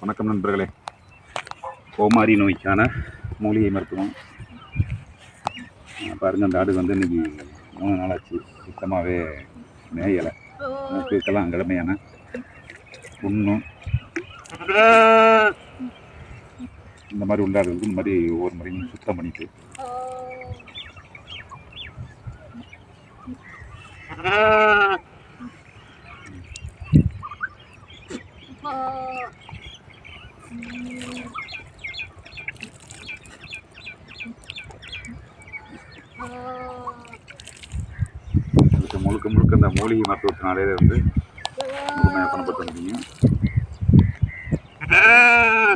வணக்கம் நண்பர்களே. கோமாரி நோய்க்கான மூலிகை மருத்துவம். பாருங்கள் அந்த ஆடு வந்து இன்னைக்கு மூணு நாளாச்சு. சுத்தமாகவே மேயலை. மூக்குக்கெல்லாம் கடுமையான புண்ணும். இந்த மாதிரி உண்டாடுறதுக்கு இந்த மாதிரி ஒவ்வொரு முறையும் சுத்தம் பண்ணிட்டு. இதுக்கு முழுக்க முழுக்க அந்த மூலிகை மருத்துவத்தினாலே வந்து முழுமையாக குணப்பட்டு வந்தீங்க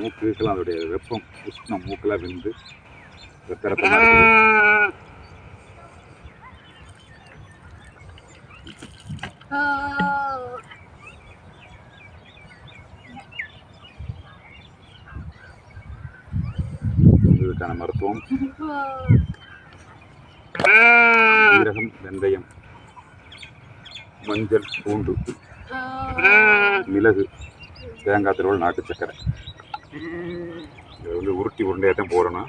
மூக்குக்கெல்லாம் அதோடைய வெப்பம் உஷ்ணம் மூக்கெல்லாம் வெந்து வெத்தரப்பமாக இதுக்கான மருத்துவம். சீரகம் வெந்தயம் மஞ்சள் பூண்டு மிளகு தேங்காய் திருவள் நாட்டு சக்கரை இதை வந்து உருட்டி உருண்டையாக தான் போடணும்.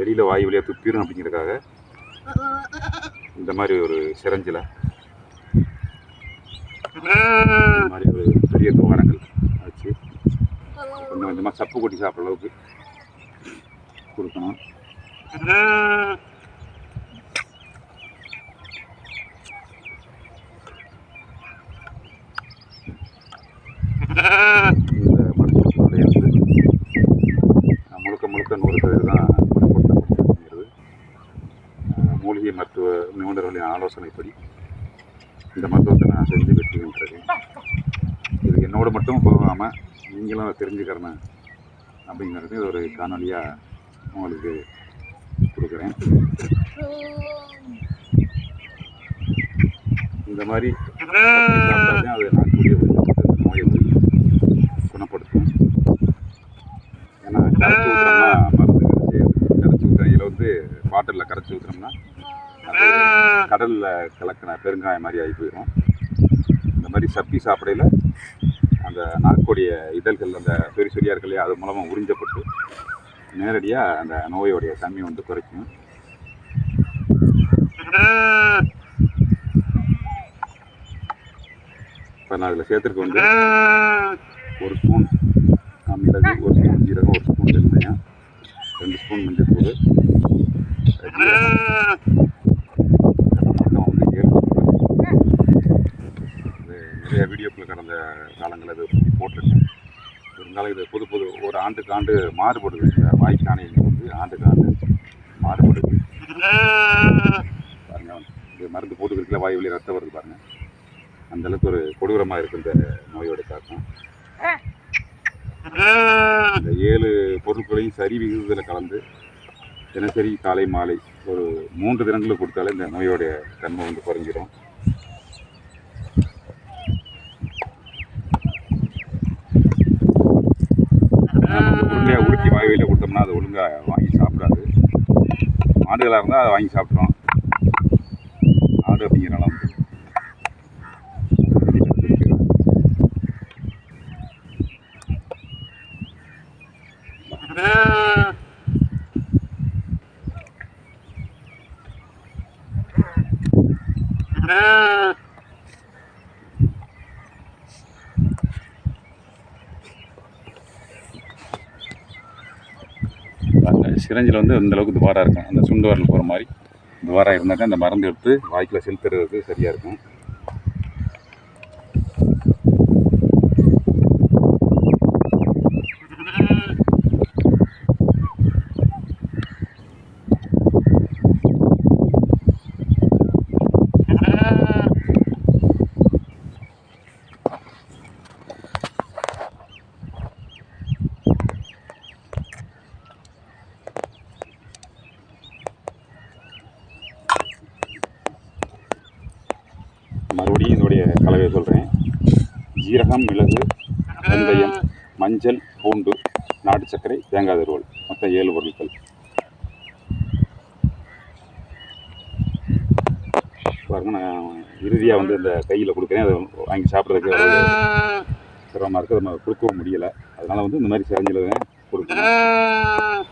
வெளியில் வாய் வழியாக துப்பிடும் அப்படிங்கிறதுக்காக இந்த மாதிரி ஒரு சிரஞ்சில் இந்த மாதிரி ஒரு பெரிய துவாரங்கள் வச்சு கொஞ்சம் கொஞ்சமாக சப்பு கொட்டி சாப்பிட்ற அளவுக்கு கொடுக்கணும். இந்த முழுக்க முழுக்க நூறு சதவீதம் தான் மூலிகை மருத்துவ நிபுணர்களின் ஆலோசனைப்படி இந்த மருத்துவத்தை நான் செஞ்சு வெற்றிகின்றேன் இது என்னோட மட்டும் போகாமல் நீங்களும் அதை தெரிஞ்சுக்கிறேன் அப்படிங்கிறது ஒரு காணொலியாக உங்களுக்கு கொடுக்குறேன். இந்த மாதிரி அது நாட்டுடைய நோயை குணப்படுத்தும். ஏன்னா கரைச்சி ஊற்றுறோம்னா மருந்து கரைச்சி கரைச்சி ஊற்றுற இதில் வந்து பாட்டிலில் கரைச்சி ஊற்றுறோம்னா அது கடலில் கலக்கின பெருங்காயம் மாதிரி ஆகி போயிடும். இந்த மாதிரி சப்பி சாப்பிடையில் அந்த நாக்குடைய இதழ்கள் அந்த பெரிய சொரியா இருக்கு இல்லையா அது மூலமாக உறிஞ்சப்பட்டு நேரடியாக அந்த நோயோடைய தன்மை வந்து குறைக்கும். இப்போ நான் அதில் சேர்த்துருக்க வந்து ஒரு ஸ்பூன் மிளகு ஒரு ஸ்பூன் ஜீரகம் ஒரு ஸ்பூன் வெந்தயம் ரெண்டு ஸ்பூன் மஞ்சள் தூள் நிறைய வீடியோக்கள் கடந்த காலங்களில் இது போட்டிருக்கேன். இருந்தாலும் இது புது புது ஒரு ஆண்டுக்கு ஆண்டு மாறுபடுது. இந்த வாய்க்கானை வந்து ஆண்டுக்கு ஆண்டு மாறுபடுது. பாருங்க இது மருந்து போட்டுக்கிறதுல வாய் வழி ரத்தம் வருது பாருங்க. அந்த அளவுக்கு ஒரு கொடூரமாக இருக்கு இந்த நோயோட தாக்கம். இந்த ஏழு பொருட்களையும் சரி விகிதத்தில் கலந்து தினசரி காலை மாலை ஒரு மூன்று தினங்களுக்கு கொடுத்தாலே இந்த நோயோடைய தன்மை வந்து குறைஞ்சிடும் நம்ம உருண்டையாக உருட்டி வாய் கொடுத்தோம்னா அது ஒழுங்காக வாங்கி சாப்பிடாது. மாடுகளாக இருந்தால் அதை வாங்கி சாப்பிட்றோம் ஆடு அப்படிங்கிறனால வந்து சிரஞ்சில் வந்து அந்தளவுக்கு அளவுக்கு இருக்கும். அந்த சுண்டு வரல் போகிற மாதிரி துவாராக இருந்தாக்கா அந்த மருந்து எடுத்து வாய்க்கில் செலுத்துறதுக்கு சரியாக இருக்கும். இருக்கக்கூடிய கலவை கலவையை சொல்கிறேன் ஜீரகம் மிளகு வெந்தயம் மஞ்சள் பூண்டு நாட்டு சர்க்கரை தேங்காய் தருவல் மொத்தம் ஏழு பொருட்கள். பாருங்க நான் இறுதியாக வந்து இந்த கையில் கொடுக்குறேன். அதை வாங்கி சாப்பிட்றதுக்கு ஒரு சிரமமாக இருக்குது நம்ம கொடுக்கவும் முடியலை. அதனால் வந்து இந்த மாதிரி சிரஞ்சில் கொடுக்கணும்.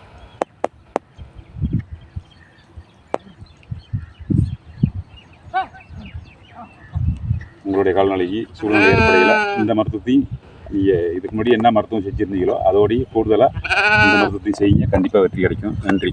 உங்களுடைய கால்நடைக்கு சூழ்நிலை ஏற்படையில். இந்த மருத்துவத்தையும் நீங்கள் இதுக்கு முன்னாடி என்ன மருத்துவம் செஞ்சுருந்தீங்களோ அதோடய கூடுதலாக இந்த மருத்துவத்தையும் செய்யுங்க. கண்டிப்பாக வெற்றி கிடைக்கும் நன்றி.